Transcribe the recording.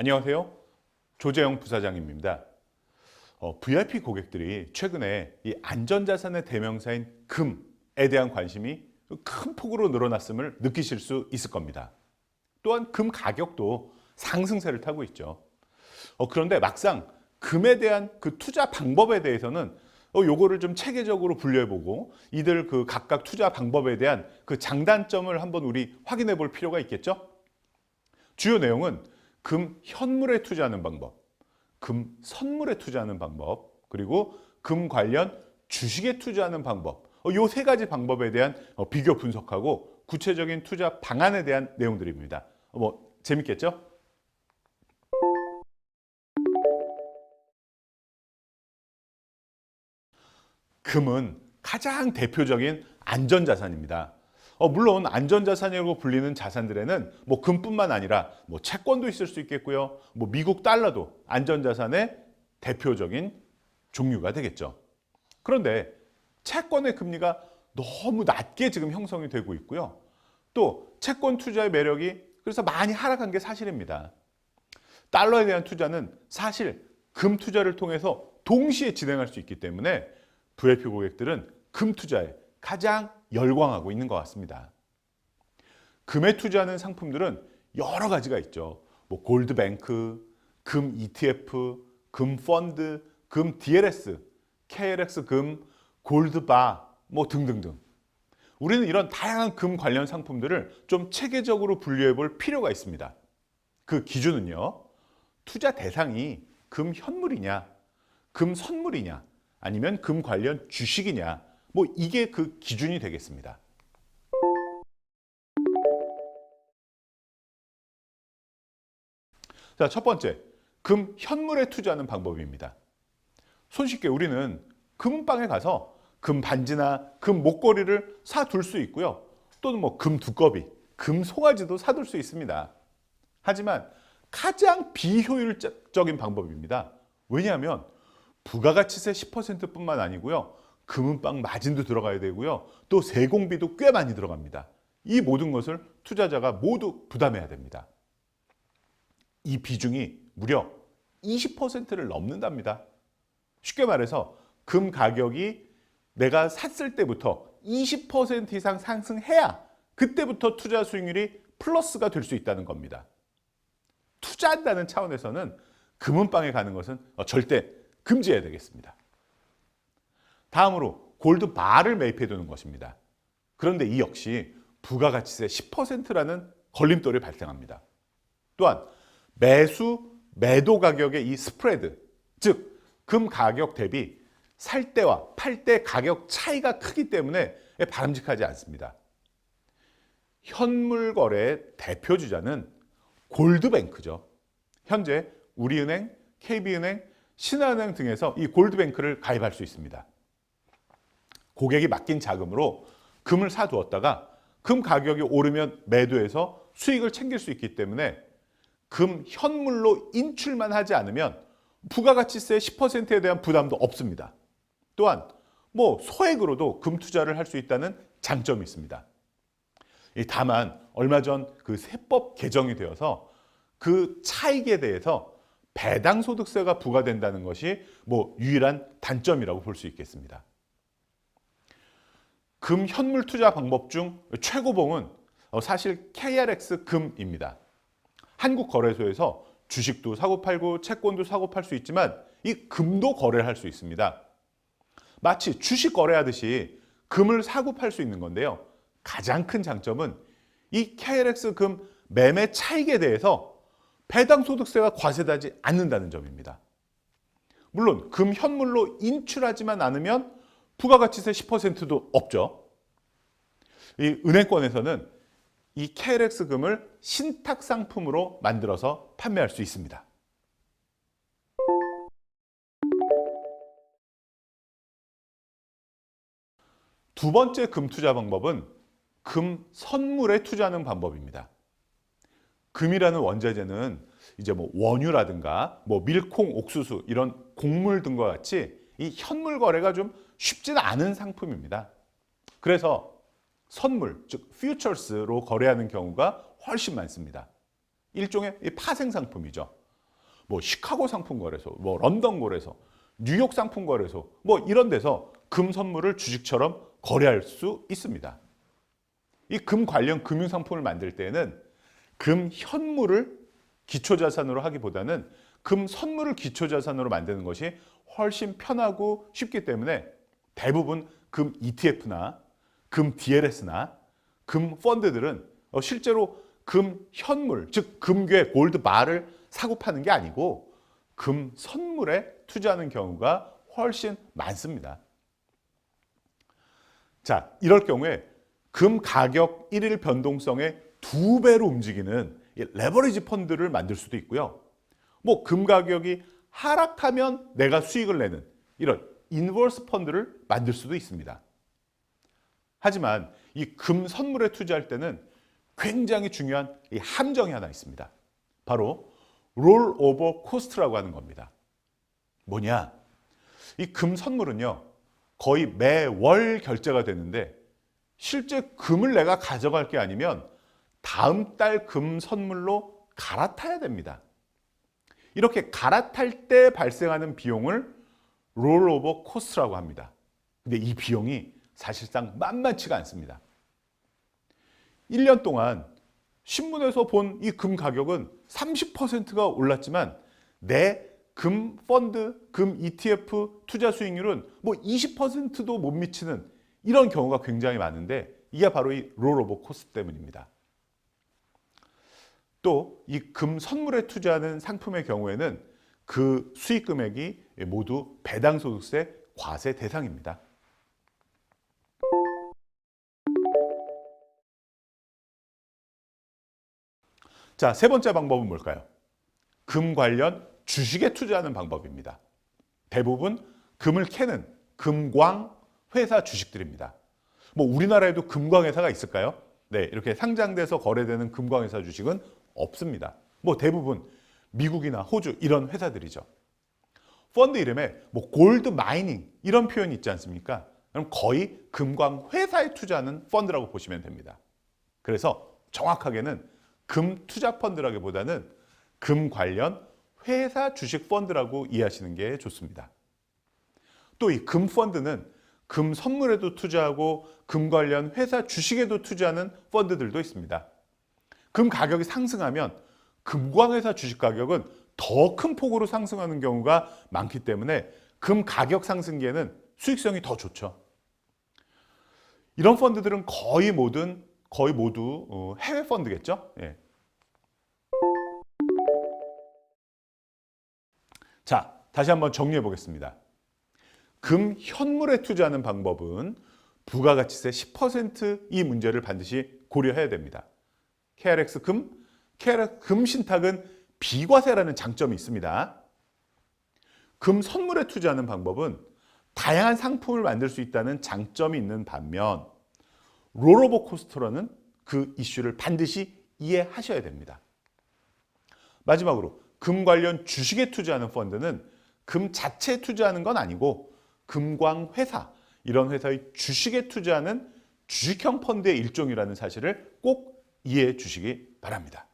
안녕하세요. 조재영 부사장입니다. 어, VIP 고객들이 최근에 이 안전자산의 대명사인 금에 대한 관심이 큰 폭으로 늘어났음을 느끼실 수 있을 겁니다. 또한 금 가격도 상승세를 타고 있죠. 어, 그런데 막상 금에 대한 그 투자 방법에 대해서는 어, 요거를 좀 체계적으로 분류해보고 이들 그 각각 투자 방법에 대한 그 장단점을 한번 우리 확인해 볼 필요가 있겠죠? 주요 내용은 금 현물에 투자하는 방법, 금 선물에 투자하는 방법, 그리고 금 관련 주식에 투자하는 방법, 요 세 가지 방법에 대한 어, 비교 분석하고 구체적인 투자 방안에 대한 내용들입니다. 어, 뭐 재밌겠죠? 금은 가장 대표적인 안전자산입니다. 어, 물론 안전자산이라고 불리는 자산들에는 뭐 금뿐만 아니라 뭐 채권도 있을 수 있겠고요. 뭐 미국 달러도 안전자산의 대표적인 종류가 되겠죠. 그런데 채권의 금리가 너무 낮게 지금 형성이 되고 있고요. 또 채권 투자의 매력이 그래서 많이 하락한 게 사실입니다. 달러에 대한 투자는 사실 금 투자를 통해서 동시에 진행할 수 있기 때문에 VIP 고객들은 금 투자에 가장 열광하고 있는 것 같습니다. 금에 투자하는 상품들은 여러 가지가 있죠. 뭐 골드뱅크, 금 ETF, 금 펀드, 금 DLS, KLX 금, 골드바 뭐 등등등. 우리는 이런 다양한 금 관련 상품들을 좀 체계적으로 분류해 볼 필요가 있습니다. 그 기준은요. 투자 대상이 금 현물이냐, 금 선물이냐, 아니면 금 관련 주식이냐, 뭐 이게 그 기준이 되겠습니다. 자, 첫 번째, 금 현물에 투자하는 방법입니다. 손쉽게 우리는 금은방에 가서 금 반지나 금 목걸이를 사둘 수 있고요. 또는 뭐 금 두꺼비, 금 송아지도 사둘 수 있습니다. 하지만 가장 비효율적인 방법입니다. 왜냐하면 부가가치세 10%뿐만 아니고요. 금은방 마진도 들어가야 되고요. 또 세공비도 꽤 많이 들어갑니다. 이 모든 것을 투자자가 모두 부담해야 됩니다. 이 비중이 무려 20%를 넘는답니다. 쉽게 말해서 금 가격이 내가 샀을 때부터 20% 이상 상승해야 그때부터 투자 수익률이 플러스가 될 수 있다는 겁니다. 투자한다는 차원에서는 금은방에 가는 것은 절대 금지해야 되겠습니다. 다음으로 골드 바를 매입해 두는 것입니다. 그런데 이 역시 부가가치세 10%라는 걸림돌이 발생합니다. 또한 매수 매도 가격의 이 스프레드, 즉 금 가격 대비 살 때와 팔 때 가격 차이가 크기 때문에 바람직하지 않습니다. 현물 거래의 대표 주자는 골드뱅크죠. 현재 우리은행, KB은행, 신한은행 등에서 이 골드뱅크를 가입할 수 있습니다. 고객이 맡긴 자금으로 금을 사두었다가 금 가격이 오르면 매도해서 수익을 챙길 수 있기 때문에 금 현물로 인출만 하지 않으면 부가가치세 10%에 대한 부담도 없습니다. 또한 뭐 소액으로도 금 투자를 할 수 있다는 장점이 있습니다. 다만 얼마 전 그 세법 개정이 되어서 그 차익에 대해서 배당 소득세가 부과된다는 것이 뭐 유일한 단점이라고 볼 수 있겠습니다. 금 현물 투자 방법 중 최고봉은 사실 KRX 금입니다. 한국 거래소에서 주식도 사고 팔고 채권도 사고 팔 수 있지만 이 금도 거래를 할 수 있습니다. 마치 주식 거래하듯이 금을 사고 팔 수 있는 건데요. 가장 큰 장점은 이 KLX 금 매매 차익에 대해서 배당 소득세가 과세되지 않는다는 점입니다. 물론 금 현물로 인출하지만 않으면 부가가치세 10%도 없죠. 이 은행권에서는 이 KLX 금을 신탁 상품으로 만들어서 판매할 수 있습니다. 두 번째 금 투자 방법은 금 선물에 투자하는 방법입니다. 금이라는 원자재는 이제 뭐 원유라든가 뭐 밀콩, 옥수수 이런 곡물 등과 같이 이 현물 거래가 좀 쉽지는 않은 상품입니다. 그래서 선물, 즉 퓨처스로 거래하는 경우가 훨씬 많습니다. 일종의 파생 상품이죠. 뭐 시카고 상품 거래소, 뭐 런던 거래소, 뉴욕 상품 거래소, 뭐 이런 데서 금 선물을 주식처럼 거래할 수 있습니다. 이 금 관련 금융 상품을 만들 때에는 금 현물을 기초 자산으로 하기보다는 금 선물을 기초 자산으로 만드는 것이 훨씬 편하고 쉽기 때문에 대부분 금 ETF나 금 DLS나 금 펀드들은 어, 실제로 금 현물, 즉 금괴 골드 바를 사고 파는 게 아니고 금 선물에 투자하는 경우가 훨씬 많습니다. 자, 이럴 경우에 금 가격 일일 변동성의 두 배로 움직이는 이 레버리지 펀드를 만들 수도 있고요. 뭐 금 가격이 하락하면 내가 수익을 내는 이런 인버스 펀드를 만들 수도 있습니다. 하지만 이 금 선물에 투자할 때는 굉장히 중요한 이 함정이 하나 있습니다. 바로 롤 오버 코스트라고 하는 겁니다. 뭐냐? 이 금 선물은요. 거의 매월 결제가 되는데 실제 금을 내가 가져갈 게 아니면 다음 달 금 선물로 갈아타야 됩니다. 이렇게 갈아탈 때 발생하는 비용을 롤오버 코스트라고 합니다. 근데 이 비용이 사실상 만만치가 않습니다. 1년 동안 신문에서 본 이 금 가격은 30%가 올랐지만 내 금 펀드, 금 ETF 투자 수익률은 뭐 20%도 못 미치는 이런 경우가 굉장히 많은데 이게 바로 이 롤오버 코스트 때문입니다. 또 이 금 선물에 투자하는 상품의 경우에는 그 수익 금액이 모두 배당 소득세 과세 대상입니다. 자, 세 번째 방법은 뭘까요? 금 관련 주식에 투자하는 방법입니다. 대부분 금을 캐는 금광 회사 주식들입니다. 뭐 우리나라에도 금광 회사가 있을까요? 네, 이렇게 상장돼서 거래되는 금광 회사 주식은 없습니다. 뭐 대부분 미국이나 호주 이런 회사들이죠. 펀드 이름에 뭐 골드 마이닝 이런 표현이 있지 않습니까? 그럼 거의 금광 회사에 투자하는 펀드라고 보시면 됩니다. 그래서 정확하게는 금 투자 펀드라기보다는 금 관련 회사 주식 펀드라고 이해하시는 게 좋습니다. 또 이 금 펀드는 금 선물에도 투자하고 금 관련 회사 주식에도 투자하는 펀드들도 있습니다. 금 가격이 상승하면 금광회사 주식 가격은 더 큰 폭으로 상승하는 경우가 많기 때문에 금 가격 상승기에는 수익성이 더 좋죠. 이런 펀드들은 거의 모든 거의 모두 어, 해외 펀드겠죠. 예. 자, 다시 한번 정리해 보겠습니다. 금 현물에 투자하는 방법은 부가가치세 10%이 문제를 반드시 고려해야 됩니다. KRX 금, 금 신탁은 비과세라는 장점이 있습니다. 금 선물에 투자하는 방법은 다양한 상품을 만들 수 있다는 장점이 있는 반면 롤오버 코스트라는 그 이슈를 반드시 이해하셔야 됩니다. 마지막으로 금 관련 주식에 투자하는 펀드는 금 자체에 투자하는 건 아니고 금광 회사 이런 회사의 주식에 투자하는 주식형 펀드의 일종이라는 사실을 꼭 이해해 주시기 바랍니다.